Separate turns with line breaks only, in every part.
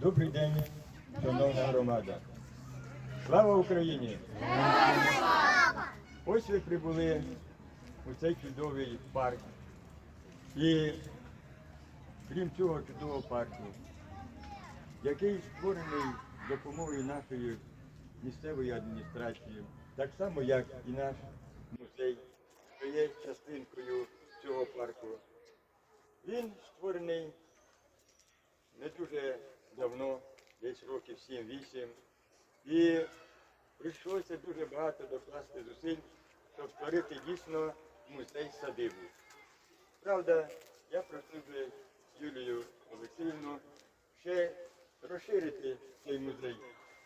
Добрий день, шановна громада. Слава Україні! Ось ви прибули у цей чудовий парк. І крім цього чудового парку, який створений допомогою нашої місцевої адміністрації, так само як і наш музей, що є частинкою цього парку. Він створений не дуже давно, десь років 7-8. І прийшлося дуже багато докласти зусиль, щоб створити дійсно музей садибу. Правда, я просив би Юлію Олексіївну ще розширити цей музей,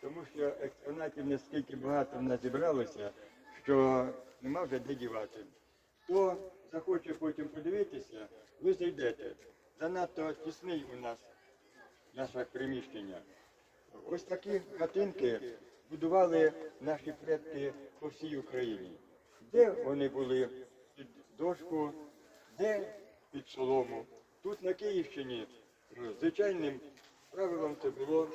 тому що експонатів наскільки багато в нас зібралося, що нема вже де дівати. Хто захоче потім подивитися, ви зайдете. Занадто тісний у нас наше приміщення. Ось такі хатинки будували наші предки по всій Україні. Де вони були під дошку, де під солому. Тут на Київщині звичайним правилом це було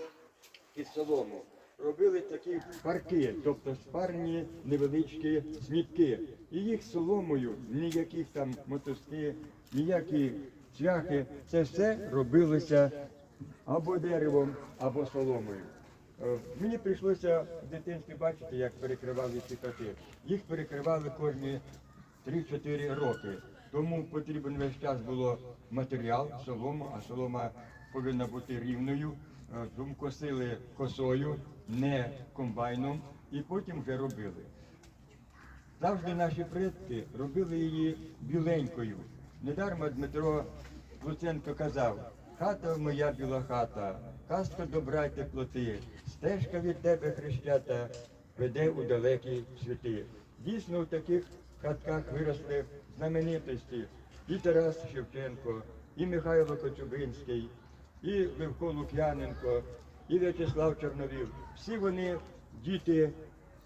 під солому. Робили такі парки, тобто спарні невеличкі смітки. І їх соломою, ніяких там мотузки, ніякі цвяхи, це все робилося або деревом, або соломою. Е, Мені прийшлося в дитинстві бачити, як перекривали ці хати. Їх перекривали кожні 3-4 роки. Тому потрібен весь час було матеріал, солому, а солома повинна бути рівною. Е, Тому косили косою, не комбайном, і потім вже робили. Завжди наші предки робили її біленькою. Недарма Дмитро Луценко казав, хата моя біла хата, казка добра й теплоти, стежка від тебе, хрещата, веде у далекі світи. Дійсно, в таких хатках виросли знаменитості і Тарас Шевченко, і Михайло Коцюбинський, і Левко Лук'яненко, і В'ячеслав Чорновіл. Всі вони діти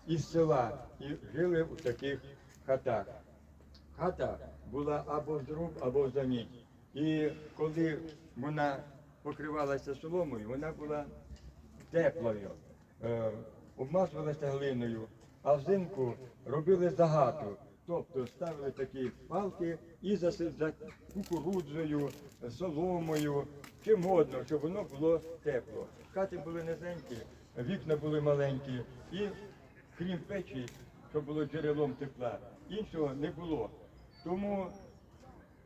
із села і жили у таких хатах. Хата була або з руб, або з мідь. І коли вона покривалася соломою, вона була теплою, е, обмазувалася глиною, а взимку робили загату. Тобто ставили такі палки і за, кукурудзою, соломою, чим годно, щоб воно було тепло. Хати були низенькі, вікна були маленькі, і крім печі, що було джерелом тепла, іншого не було. Тому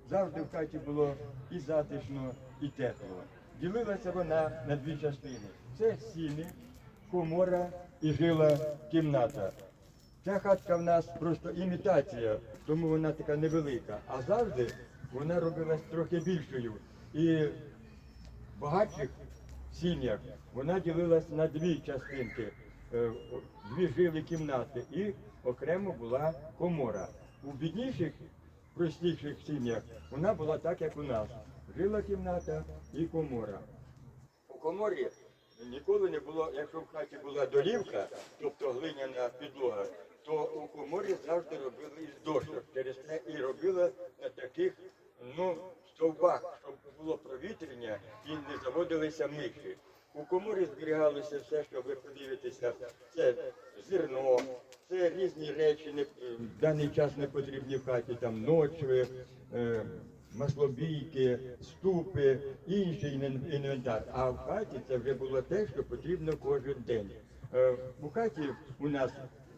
завжди в хаті було і затишно, і тепло. Ділилася вона на дві частини. Це сіни, комора і жила кімната. Ця хатка в нас просто імітація, тому вона така невелика. А завжди вона робилась трохи більшою. І в багатших сім'ях вона ділилась на дві частинки, е, дві жили кімнати, і окремо була комора. У бідніших, простіших сім'ях вона була так, як у нас. Жила кімната і комора. У коморі ніколи не було, якщо в хаті була долівка, тобто глиняна підлога, то у коморі завжди робили із дошок. Через це і робили на таких ну, стовбах, щоб було провітрення і не заводилися миші. У коморі зберігалося все, що ви подивитеся, це зерно, це різні речі, не, в даний час не потрібні в хаті, там ночви, е, маслобійки, ступи, інший інвентар. А в хаті це вже було те, що потрібно кожен день. Е, У хаті у нас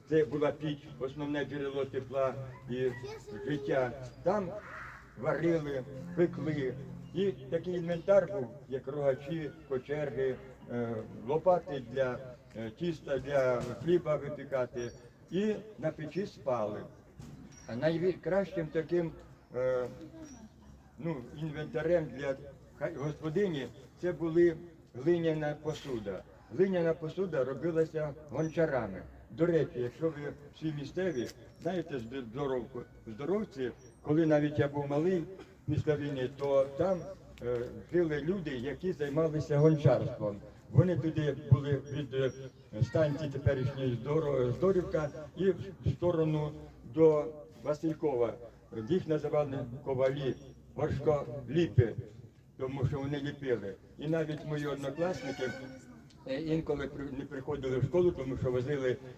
це була піч, основне джерело тепла і життя. Там варили, пекли. І такий інвентар був, як рогачі, кочерги, е, лопати для е, тіста, для хліба випікати. І на печі спали. А найкращим таким е, ну, інвентарем для господині це були глиняна посуда. Глиняна посуда робилася гончарами. До речі, якщо ви всі місцеві, знаєте здоровці, коли навіть я був малий після війни, то там е, жили люди, які займалися гончарством. Вони туди були від е, станції теперішньої Здорівка і в сторону до Василькова. Їх називали ковалі, горшколіпи. тому що вони ліпили. І навіть мої однокласники е, інколи не приходили в школу, тому що возили